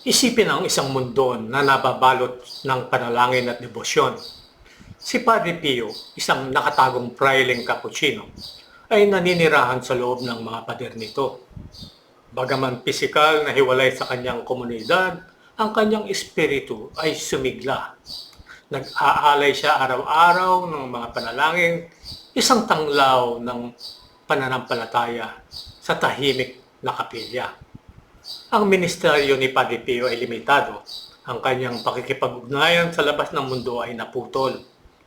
Isipin ang isang mundo na nababalot ng panalangin at debosyon. Si Padre Pio, isang nakatagong praileng cappuccino, ay naninirahan sa loob ng mga pader nito. Bagaman pisikal na hiwalay sa kanyang komunidad, ang kanyang espiritu ay sumigla. Nag-aalay siya araw-araw ng mga panalangin, isang tanglaw ng pananampalataya sa tahimik na kapilya. Ang ministeryo ni Padre Pio ay limitado. Ang kanyang pakikipag-ugnayan sa labas ng mundo ay naputol.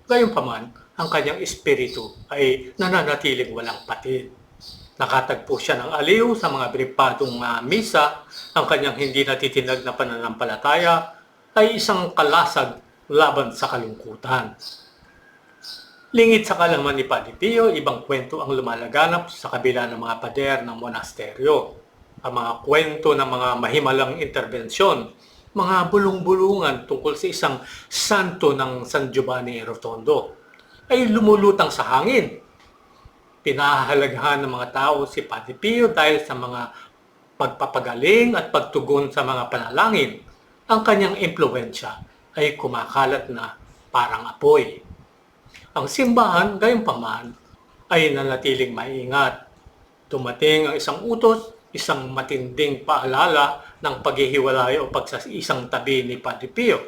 Gayunpaman, ang kanyang espiritu ay nananatiling walang patid. Nakatagpo siya ng aliw sa mga bripadong uh, misa. Ang kanyang hindi natitinag na pananampalataya ay isang kalasag laban sa kalungkutan. Lingit sa kalaman ni Padre Pio, ibang kwento ang lumalaganap sa kabila ng mga pader ng monasteryo ang mga kwento ng mga mahimalang interbensyon, mga bulong-bulungan tungkol sa isang santo ng San Giovanni Rotondo ay lumulutang sa hangin. Pinahahalagahan ng mga tao si Padre Pio dahil sa mga pagpapagaling at pagtugon sa mga panalangin. Ang kanyang impluensya ay kumakalat na parang apoy. Ang simbahan, gayunpaman, ay nanatiling maingat. Dumating ang isang utos isang matinding paalala ng paghihiwalay o pagsasisang tabi ni Padre Pio.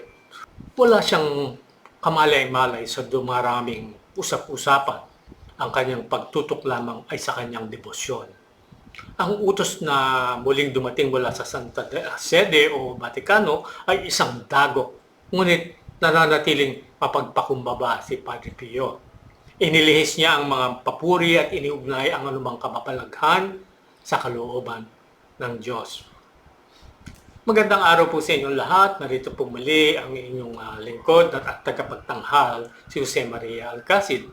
Wala siyang kamalay-malay sa dumaraming usap-usapan. Ang kanyang pagtutok lamang ay sa kanyang debosyon. Ang utos na muling dumating mula sa Santa Sede o Vaticano ay isang dagok. Ngunit nananatiling mapagpakumbaba si Padre Pio. Inilihis niya ang mga papuri at iniugnay ang anumang kamapalaghan sa kalooban ng Diyos. Magandang araw po sa inyong lahat. Narito po muli ang inyong uh, lingkod at tagapagtanghal, si Jose Maria Alcacid.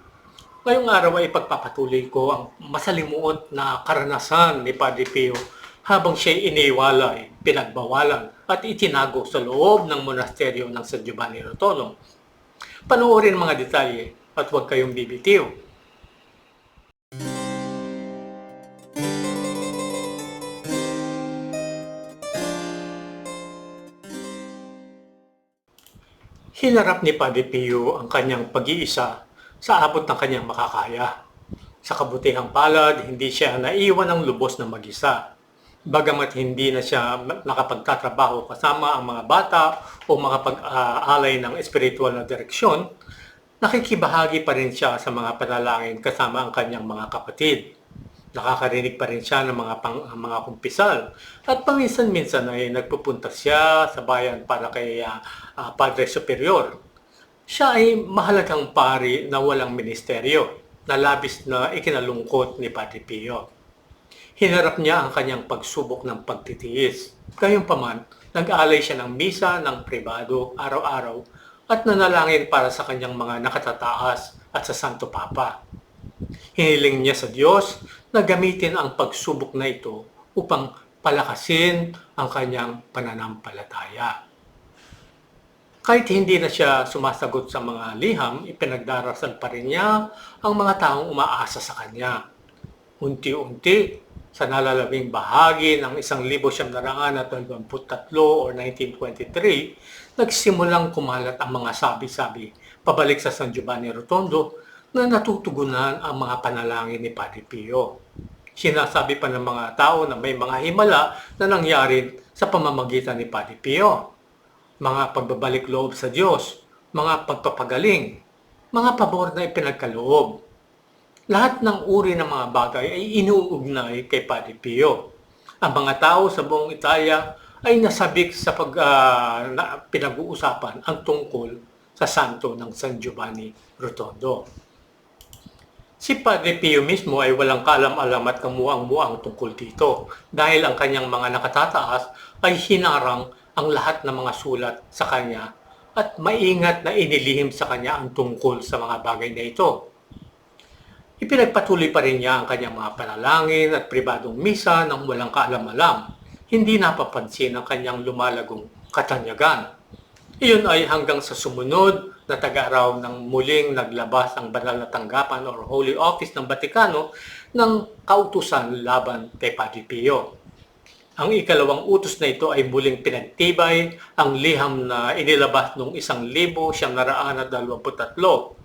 Ngayong araw ay pagpapatuloy ko ang masalimuot na karanasan ni Padre Pio habang siya iniwalay, pinagbawalan at itinago sa loob ng monasteryo ng San Giovanni Rotondo. Panoorin mga detalye at huwag kayong bibitiw. Hinarap ni Padre Pio ang kanyang pag-iisa sa abot ng kanyang makakaya. Sa kabutihang palad, hindi siya naiwan ng lubos na mag-isa. Bagamat hindi na siya nakapagtatrabaho kasama ang mga bata o makapag-aalay ng espiritual na direksyon, nakikibahagi pa rin siya sa mga panalangin kasama ang kanyang mga kapatid nakakarinig pa rin siya ng mga pang, mga kumpisal. At paminsan-minsan ay nagpupunta siya sa bayan para kay uh, uh, Padre Superior. Siya ay mahalagang pari na walang ministeryo na labis na ikinalungkot ni Padre Pio. Hinarap niya ang kanyang pagsubok ng pagtitiis. Gayunpaman, nag-aalay siya ng misa ng pribado araw-araw at nanalangin para sa kanyang mga nakatataas at sa Santo Papa. Hiniling niya sa Diyos na gamitin ang pagsubok na ito upang palakasin ang kanyang pananampalataya. Kahit hindi na siya sumasagot sa mga liham, ipinagdarasal pa rin niya ang mga taong umaasa sa kanya. Unti-unti, sa nalalabing bahagi ng 1923 o 1923, nagsimulang kumalat ang mga sabi-sabi pabalik sa San Giovanni Rotondo na natutugunan ang mga panalangin ni Padre Pio. Sinasabi pa ng mga tao na may mga himala na nangyari sa pamamagitan ni Padre Pio. Mga pagbabalik loob sa Diyos, mga pagpapagaling, mga pabor na ipinagkaloob. Lahat ng uri ng mga bagay ay inuugnay kay Padre Pio. Ang mga tao sa buong Italia ay nasabik sa pag, uh, na, pinag-uusapan ang tungkol sa santo ng San Giovanni Rotondo. Si Padre Pio mismo ay walang kalam-alam at kamuang-muang tungkol dito dahil ang kanyang mga nakatataas ay hinarang ang lahat ng mga sulat sa kanya at maingat na inilihim sa kanya ang tungkol sa mga bagay na ito. Ipinagpatuloy pa rin niya ang kanyang mga panalangin at pribadong misa ng walang kaalam-alam. Hindi napapansin ang kanyang lumalagong katanyagan. Iyon ay hanggang sa sumunod na taga-araw ng muling naglabas ang banal na tanggapan or Holy Office ng Batikano ng kautusan laban kay Padre Pio. Ang ikalawang utos na ito ay muling pinagtibay ang liham na inilabas noong isang libo siyam na raan at dalawamputatlo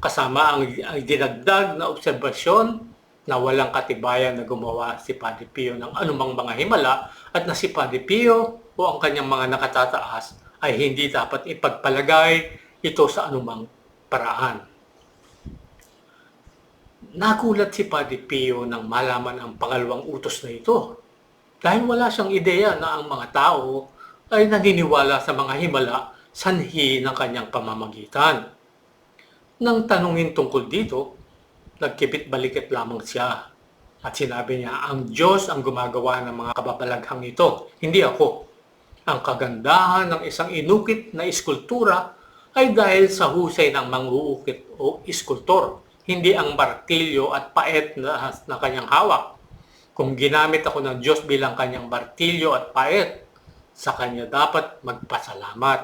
kasama ang, ang dinagdag na obserbasyon na walang katibayan na gumawa si Padre Pio ng anumang mga himala at na si Padre Pio o ang kanyang mga nakatataas ay hindi dapat ipagpalagay ito sa anumang paraan. Nagulat si Padre Pio nang malaman ang pangalawang utos na ito dahil wala siyang ideya na ang mga tao ay naniniwala sa mga himala sanhi ng kanyang pamamagitan. Nang tanungin tungkol dito, nagkipit balikat lamang siya at sinabi niya, ang Diyos ang gumagawa ng mga kababalaghang ito, hindi ako. Ang kagandahan ng isang inukit na iskultura ay dahil sa husay ng manguukit o iskultor, hindi ang martilyo at paet na, na kanyang hawak. Kung ginamit ako ng Diyos bilang kanyang martilyo at paet, sa kanya dapat magpasalamat.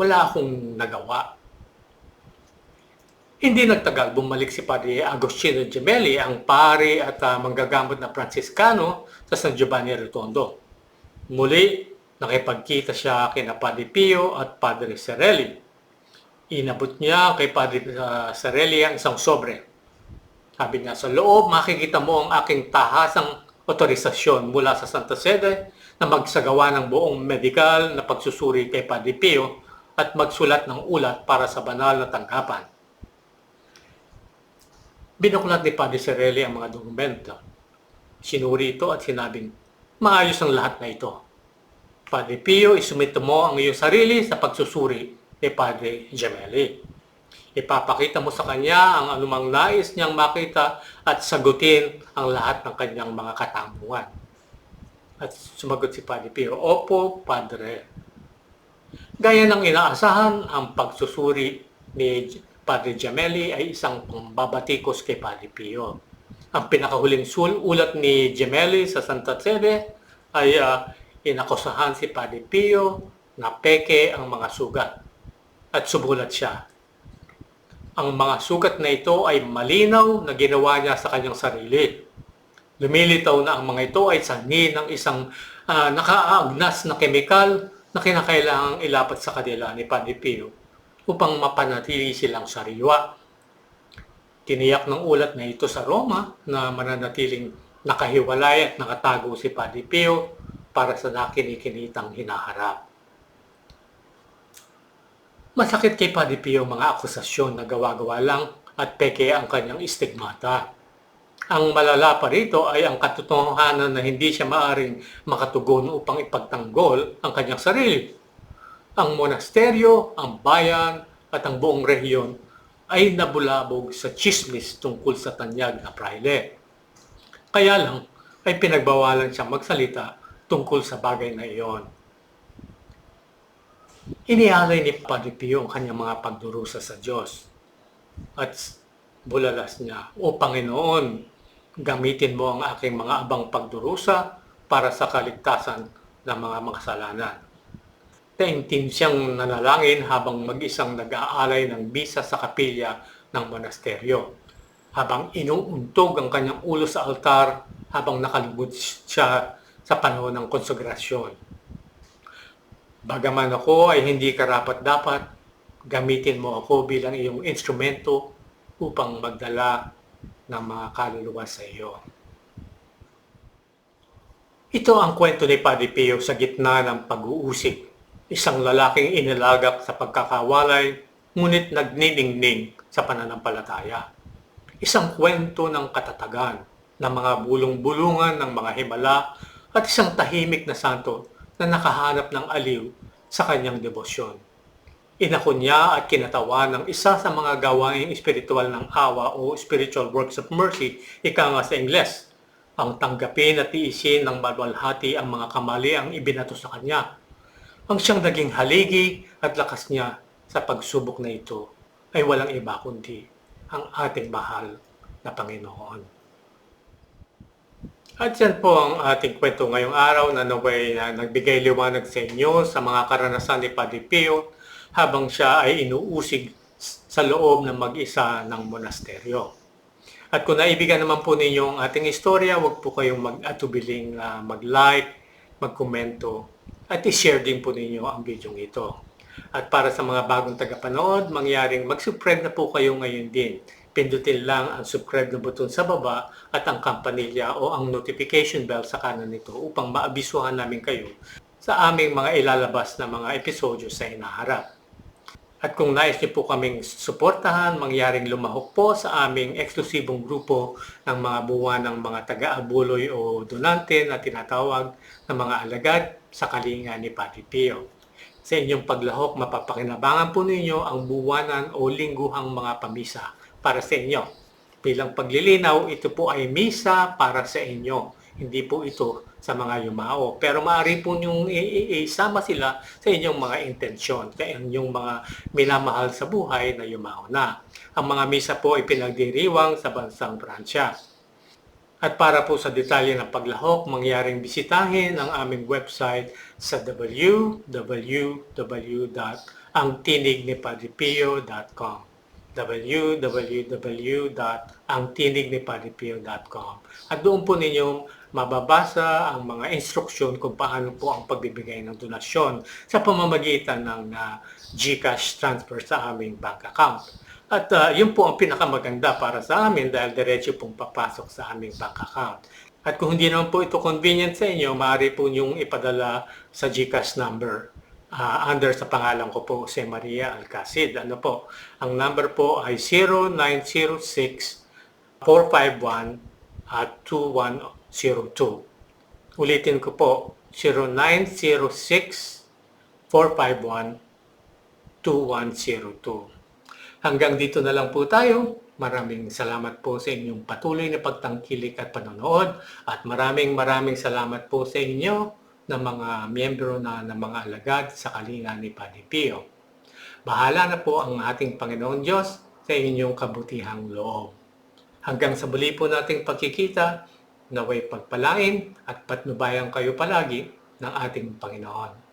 Wala akong nagawa. Hindi nagtagal, bumalik si Padre Agostino Gemelli, ang pari at uh, manggagamot na Franciscano sa San Giovanni Rotondo. Muli, nakipagkita siya kina Padre Pio at Padre Serelli. Inabot niya kay Padre uh, Serelli ang isang sobre. Sabi niya, sa loob makikita mo ang aking tahasang otorisasyon mula sa Santa Sede na magsagawa ng buong medikal na pagsusuri kay Padre Pio at magsulat ng ulat para sa banal na tanggapan. Binuklat ni Padre Serelli ang mga dokumento. Sinuri ito at sinabing, maayos ang lahat na ito. Padre Pio, isumito mo ang iyong sarili sa pagsusuri ni Padre Gemelli. Ipapakita mo sa kanya ang anumang nais niyang makita at sagutin ang lahat ng kanyang mga katampuan. At sumagot si Padre Pio, Opo, Padre. Gaya ng inaasahan, ang pagsusuri ni Padre Gemelli ay isang pambabatikos kay Padre Pio. Ang pinakahuling sul ulat ni Gemelli sa Santa Sede ay uh, inakusahan si Padre Pio na peke ang mga sugat at sumulat siya. Ang mga sugat na ito ay malinaw na ginawa niya sa kanyang sarili. Lumilitaw na ang mga ito ay sanhi ng isang uh, nakaagnas na kemikal na kinakailangang ilapat sa kanila ni Padre Pio upang mapanatili silang sariwa. Tiniyak ng ulat na ito sa Roma na mananatiling nakahiwalay at nakatago si Padre Pio para sa nakinikinitang hinaharap. Masakit kay Padre Pio mga akusasyon na gawa-gawa lang at peke ang kanyang istigmata. Ang malala pa rito ay ang katotohanan na hindi siya maaring makatugon upang ipagtanggol ang kanyang sarili. Ang monasteryo, ang bayan at ang buong rehiyon ay nabulabog sa chismis tungkol sa tanyag na praile. Kaya lang ay pinagbawalan siyang magsalita tungkol sa bagay na iyon. Inialay ni Padre Pio ang kanyang mga pagdurusa sa Diyos at bulalas niya, O Panginoon, gamitin mo ang aking mga abang pagdurusa para sa kaligtasan ng mga makasalanan. Taimtim siyang nanalangin habang mag-isang nag-aalay ng bisa sa kapilya ng monasteryo. Habang inuuntog ang kanyang ulo sa altar habang nakalibot siya sa panahon ng konsagrasyon. Bagaman ako ay hindi karapat dapat, gamitin mo ako bilang iyong instrumento upang magdala ng mga kaluluwa sa iyo. Ito ang kwento ni Padre Pio sa gitna ng pag-uusig. Isang lalaking inilagak sa pagkakawalay, ngunit nagniningning sa pananampalataya. Isang kwento ng katatagan, ng mga bulong-bulungan ng mga himala, at isang tahimik na santo na nakahanap ng aliw sa kanyang debosyon. Inako niya at kinatawa ng isa sa mga gawaing espiritual ng awa o spiritual works of mercy, ika nga sa Ingles. Ang tanggapin at tiisin ng malwalhati ang mga kamali ang ibinato sa kanya. Ang siyang naging haligi at lakas niya sa pagsubok na ito ay walang iba kundi ang ating mahal na Panginoon. At yan po ang ating kwento ngayong araw na naway na nagbigay liwanag sa inyo sa mga karanasan ni Padre Pio habang siya ay inuusig sa loob ng mag-isa ng monasteryo. At kung naibigan naman po ninyo ang ating istorya, huwag po kayong mag-atubiling uh, mag-like, mag-komento, at i-share din po ninyo ang video ito. At para sa mga bagong tagapanood, mangyaring mag-subscribe na po kayo ngayon din. Pindutin lang ang subscribe na button sa baba at ang kampanilya o ang notification bell sa kanan nito upang maabisuhan namin kayo sa aming mga ilalabas na mga episodyo sa inaharap. At kung nais niyo po kaming suportahan, mangyaring lumahok po sa aming eksklusibong grupo ng mga buwan ng mga taga-abuloy o donante na tinatawag na mga alagad sa kalinga ni Padre Pio. Sa inyong paglahok, mapapakinabangan po ninyo ang buwanan o lingguhang mga pamisa para sa inyo. Bilang paglilinaw, ito po ay misa para sa inyo. Hindi po ito sa mga yumao. Pero maaari po niyong isama sila sa inyong mga intensyon, sa inyong mga minamahal sa buhay na yumao na. Ang mga misa po ay pinagdiriwang sa bansang Pransya. At para po sa detalye ng paglahok, mangyaring bisitahin ang aming website sa www.angtinignipadripio.com www.angtinignipadripio.com At doon po ninyong mababasa ang mga instruksyon kung paano po ang pagbibigay ng donasyon sa pamamagitan ng uh, GCash transfer sa aming bank account. At uh, yun po ang pinakamaganda para sa amin dahil diretso pong papasok sa aming bank account. At kung hindi naman po ito convenient sa inyo, maaari po niyong ipadala sa GCash number uh, under sa pangalan ko po, si Maria Alcacid. Ano po? Ang number po ay 0906 451 at 2102. Ulitin ko po, 0906 451 2102. Hanggang dito na lang po tayo. Maraming salamat po sa inyong patuloy na pagtangkilik at panonood at maraming maraming salamat po sa inyo na mga miyembro na ng mga alagad sa kalinga ni Padre Pio. Bahala na po ang ating Panginoon Diyos sa inyong kabutihang loob. Hanggang sa muli po nating pagkikita, naway pagpalain at patnubayan kayo palagi ng ating Panginoon.